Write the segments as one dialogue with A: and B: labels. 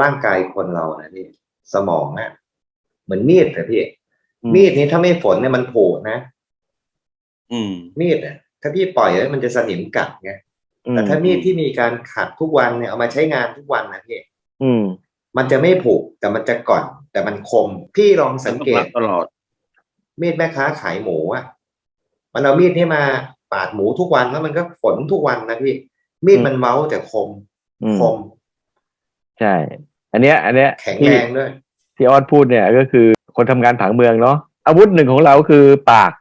A: ร่างกายคนเรานะพี่สมองนะเหมือนมีดนะพี่
B: อืม
A: มีดนี้ถ้าไม่ฝนเนี่ยมันผูนะ
C: อืม
A: มีดอะถ้าพี่ปล่อยแล้วมันจะสนิมกัดไง
B: อื
A: แต่ถ้ามีดที่มีการขัดทุกวันเนี่ยเอามาใช้งานทุกวันนะพี่
B: อืม
A: มันจะไม่ผูกแต่มันจะก่อน แต่มันคม พี่ลองสังเกต
C: ตลอด
A: มีดแม่ค้าขายหมูอะมันเอามีดนี่มาปาดหมูทุกวันแล้วมันก็ฝนทุกวันนะพี่มีดมันเมาส์แต่คม
B: อืม
A: คม
B: ใช่ อันเนี้ย อันเนี้ย
A: แข็ง
B: ที่
A: แรงด้วย
B: ที่ออดพูดเนี่ยก็คือคนทำงานผังเมืองเนาะอาวุธหนึ่งของเราคือปาก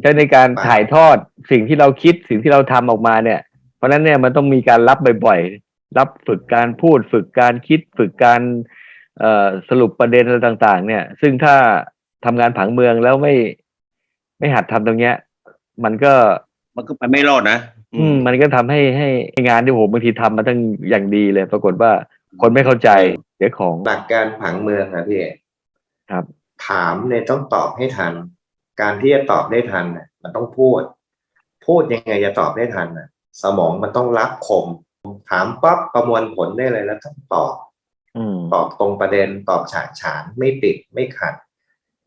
B: ใช้ในการ
A: ปาก
B: ถ่ายทอดสิ่งที่เราคิดสิ่งที่เราทำออกมาเนี่ย เพราะฉะนั้นเนี่ยมันต้องมีการรับบ่อยๆ รับฝึกการพูด ฝึกการคิด ฝึกการเอ่อสรุปประเด็นอะไรต่าง ๆ เนี่ย ซึ่งถ้าทำงานผังเมืองแล้วไม่ไม่หัดทำตรงเนี้ย มันก็
C: มันก็ไปไม่รอดนะ
B: อืม มันก็ทำให้ให้ให้งานที่ผมบางทีทำมาตั้งอย่างดีเลย ปรากฏว่า คนไม่เข้าใจเสียของ
A: หลักการผังเมืองอะพี่
B: ครับ
A: ถามเนี่ยต้องตอบให้ทัน การที่จะตอบได้ทันน่ะมันต้องพูด พูดยังไงจะตอบได้ทันน่ะ สมองมันต้องรับคม ถามปั๊บประมวลผลได้เลยแล้วต้องตอบ
B: อืม
A: ตอบตรงประเด็นตอบฉาดฉานไม่ติดไม่ขัด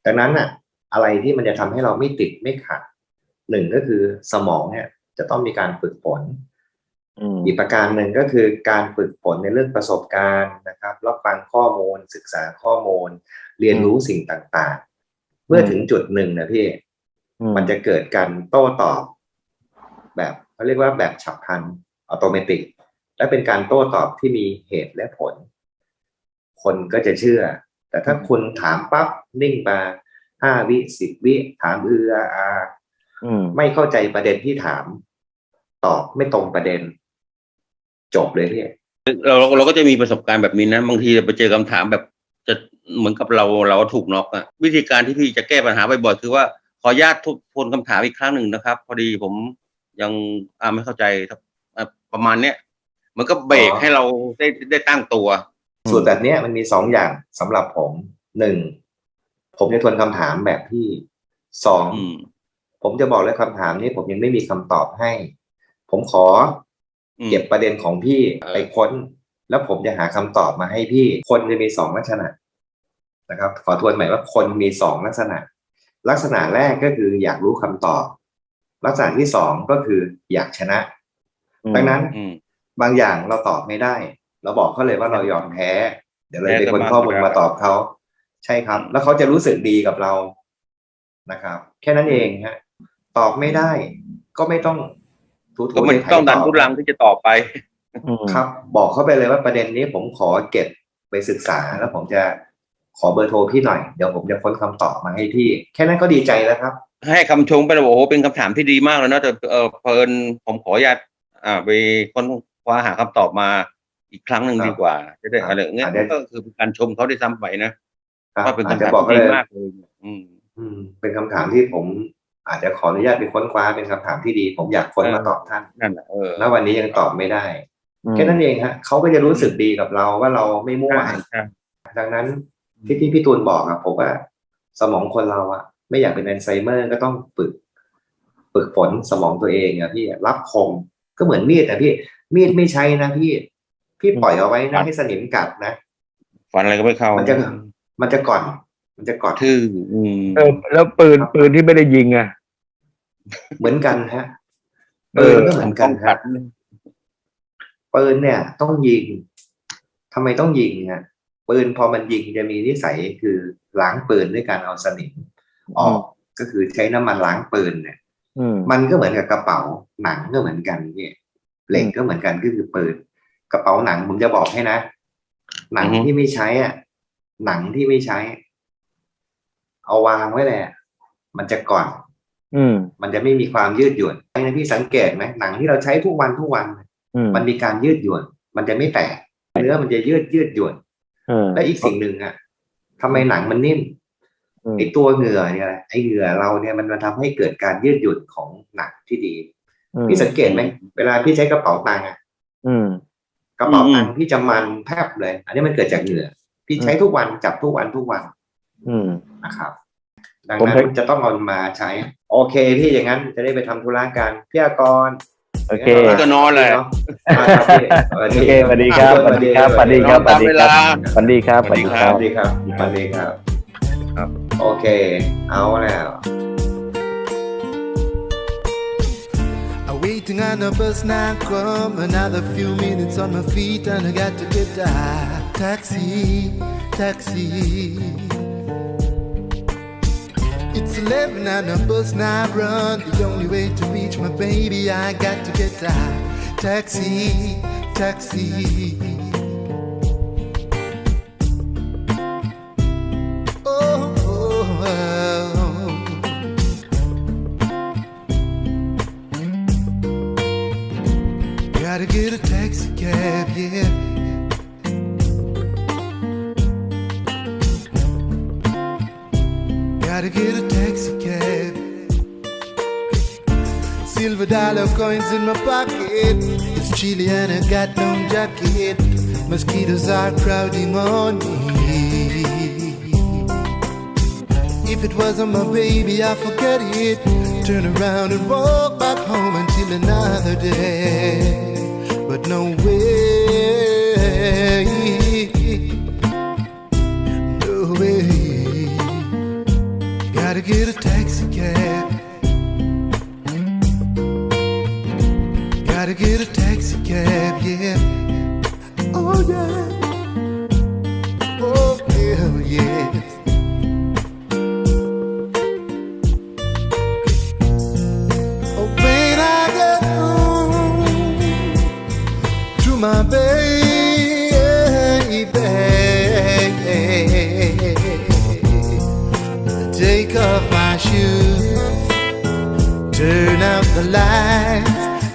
A: ดังนั้นน่ะ อะไรที่มันจะทำให้เราไม่ติดไม่ขัดหนึ่งก็คือสมองเนี่ย จะต้องมีการฝึกฝน
B: อืม
A: อีกประการหนึ่งก็คือการฝึกฝนในเรื่องประสบการณ์นะครับรับฟังข้อมูล ศึกษาข้อมูล เรียนรู้สิ่งต่างๆ เมื่อถึงจุดหนึ่งนะพี่
B: อื
A: มันจะเกิดการโต้ตอบ แบบเขาเรียกว่าแบบฉับพลันอัตโนมัติและเป็นการโต้ตอบที่มีเหตุและผล คนก็จะเชื่อ แต่ถ้าคุณถามปั๊บนิ่งมาห้าวิสิบวิถามเอืออา
B: อืม
A: ไม่เข้าใจประเด็นที่ถาม ตอบไม่ตรงประเด็น จบเลยพี่
C: เราเราเราก็จะมีประสบการณ์แบบนี้นะ บางทีไปเจอคำถามแบบจะเหมือนกับเราเราถูกน็อกอะวิธีการที่พี่จะแก้ปัญหาบ่อยๆคือว่าขออนุญาตทบทวนคำถามอีกครั้งหนึ่งนะครับ พอดีผมยังอ่าไม่เข้าใจครับอะประมาณเนี้ยเหมันก็เบรก
A: อ๋อ
C: ให้เราได้ได้ตั้งตัว
A: สูตรแบบเนี้ยมันมีสองอย่างสำหรับผมหนึ่งผมจะทวนคำถามแบบที่สอง
C: อืม
A: ผมจะบอกเลยคำถามนี้ผมยังไม่มีคำตอบให้ ผมขอ
C: อืม
A: เก็บประเด็นของพี่
C: เออ
A: ไปค้น แล้วผมจะหาคำตอบมาให้พี่ คนจะมีสองลักษณะนะครับ ขอทวนใหม่ว่าคนมีสองลักษณะ ลักษณะแรกก็คืออยากรู้คำตอบ ลักษณะที่สองก็คืออยากชนะ ดังนั้น
C: อืม
A: บางอย่างเราตอบไม่ได้ เราบอกเขาเลยว่าเรายอมแพ้ เดี๋ยวเรา
C: แพ้
A: ไป
C: ก็
A: คน
C: มา
A: ข้อมูล
C: ไม่ได้
A: มาตอบเขาใช่ครับ
C: อืม
A: แล้วเขาจะรู้สึกดีกับเรานะครับ แค่นั้นเองฮะตอบไม่ได้ก็ไม่ต้อง ถูๆ
C: ก็มัน
A: ไถ่
C: ต้องดัน
A: บ
C: ทุลังที่จะตอบไป
B: อืม
A: ครับ บอกเขาไปเลยว่าประเด็นนี้ผมขอเก็บไปศึกษาแล้วผมจะขอเบอร์โทรพี่หน่อย เดี๋ยวผมจะค้นคำตอบมาให้พี่ แค่นั้นก็ดีใจแล้วครับ
C: ให้คำชมไปแล้วบอกโอ้โหเป็นคำถามที่ดีมากเลยนะแต่เออเพลินผมขออนุญาตอ่าไปค้นคว้าหาคำตอบมาอีกครั้งหนึ่ง
A: ครับ
C: ดีกว่าจะได้
A: ครับ
C: อะไรเงี้ย
A: อาจจะ
C: ก็คือเป็นการชมเขาได้ซ้ำไปนะครับว่าเป็น
A: อาจ
C: คำ
A: จะ
C: ถาม
A: บอกเขา
C: ที่
A: เล
C: ดี
A: ย
C: มากเลยอืม
A: อืมเป็นคำถามที่ผม อาจจะขออนุญาตไปค้นคว้าเป็นคำถามที่ดี ผมอยากค้น
C: เออ
A: มาตอบท่าน
C: นั่นแหละเออ
A: ณวันนี้ยังตอบไม่ได้
B: อืม
A: แค่นั้นเองฮะเขาก็จะรู้สึกดีกับเราว่าเราไม่มั่ว
C: ใช่ใช่
A: ดังนั้นที่ที่พี่ตูนบอกอะผมว่า สมองคนเราอะไม่อยากเป็นอัลไซเมอร์ก็ต้องฝึกฝึกฝนสมองตัวเองอะพี่รับคมก็เหมือนมีดนะพี่มีดไม่ใช้นะพี่ พี่ปล่อยเอาไว้นะให้สนิมกัดนะ
C: ฟันอะไรก็ไม่เข้า
A: มันจะมันจะก่อน มันจะก่อน
C: ทื่ออืม
B: เออแล้วปืนปืนที่ไม่ได้ยิงอะ
A: เหมือนกันฮะ
B: เอ
A: ปื
B: อ
A: นก็เหมือนกัน
C: ขั
A: ฮะ
C: ด
A: ปืนเนี่ย ต้องยิงทำไมต้องยิงฮะปืนพอมันยิงจะมีนิสัยคือล้างปืนด้วยการเอาสนิมออกก็คือใช้น้ำมันล้างปืนเนี่ย
B: อืม
A: มันก็เหมือนกับกระเป๋าหนังก็เหมือนกันพี่เหล็กก็เหมือนกันก็คือปืนกระเป๋าหนังผมจะบอกให้นะหนังที่ไม่ใช้อะ หนังที่ไม่ใช้ เอาวางไว้แหละมันจะก่อน
B: อื ม
A: มันจะไม่มีความยืดหยุ่นนะพี่สังเกตไหมหนังที่เราใช้ทุกวันทุกวัน
B: อืม
A: มันมีการยืดหยุ่น มันจะไม่แตก เนื้อมันจะยืดยืดหยุ่น
B: เออ
A: และอีกสิ่งหนึ่งอะทำไมหนังมันนิ่ม
B: อืม
A: ไอตัวเหงื่อเนี่ยไอเหงื่อเราเนี่ยมันมันทำให้เกิดการยืดหยุ่นของหนังที่ดี
B: อืม
A: พี่สังเกตไหมเวลาพี่ใช้กระเป๋าตังค์อะ
B: อืม
A: กระเป๋าตังค์พี่จะมันแพบเลย อันนี้มันเกิดจากเหงื่อ พี่ใช้ทุกวันจับทุกวันทุกวัน
B: อืม
A: นะครับ ดัง
B: ผม
A: นั้น
B: เคย
A: จะต้องเอามาใช้ โอเคพี่อย่างนั้นจะได้ไปทำธุระกันพี่อากร
B: โอเค
C: พี่ก็นอนแหละ
A: อ่าครับพี่สวัส
B: โอ
A: ดี
B: เคสวัสดีครับสวัสดีครับสวัสดีครับสวัสดีครับสวัสดีครับสวัสดีค
A: ส
B: รับ
A: วัสดีครับสวัสดีครับ
C: ครับ
A: โอเค เอาแล้ว
D: I'm waiting on the bus now come another few minutes on my feet and I got to get a taxi, taxi. It's 11 and the bus now run. The only way to reach my baby, I got to get a taxi, taxi. Oh, oh, oh. Gotta get a taxi cab, yeah. Gotta get a taxi cab. Silver dollar coins in my pocket. It's chilly and I got no jacket. Mosquitoes are crowding on me. If it wasn't my baby, I forget it. Turn around and walk back home until another day. But no way,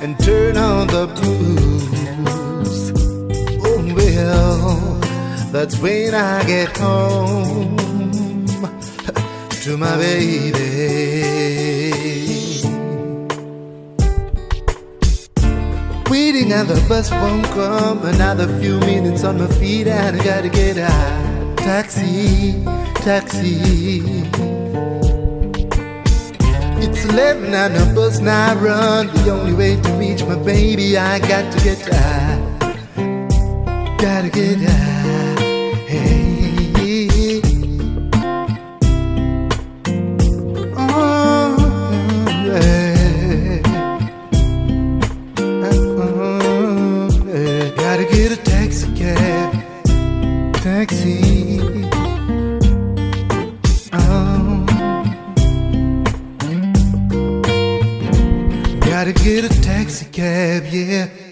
D: and turn on the blues. Oh well, that's when I get home to my baby. Waiting and the bus won't come. Another few minutes on my feet, and I gotta get a taxi, taxi. It's 11 and the bus now run. The only way to reach my baby, I got to get a, gotta get hey. Oh. Gotta get a taxi taxi. Get a taxi cab, yeah.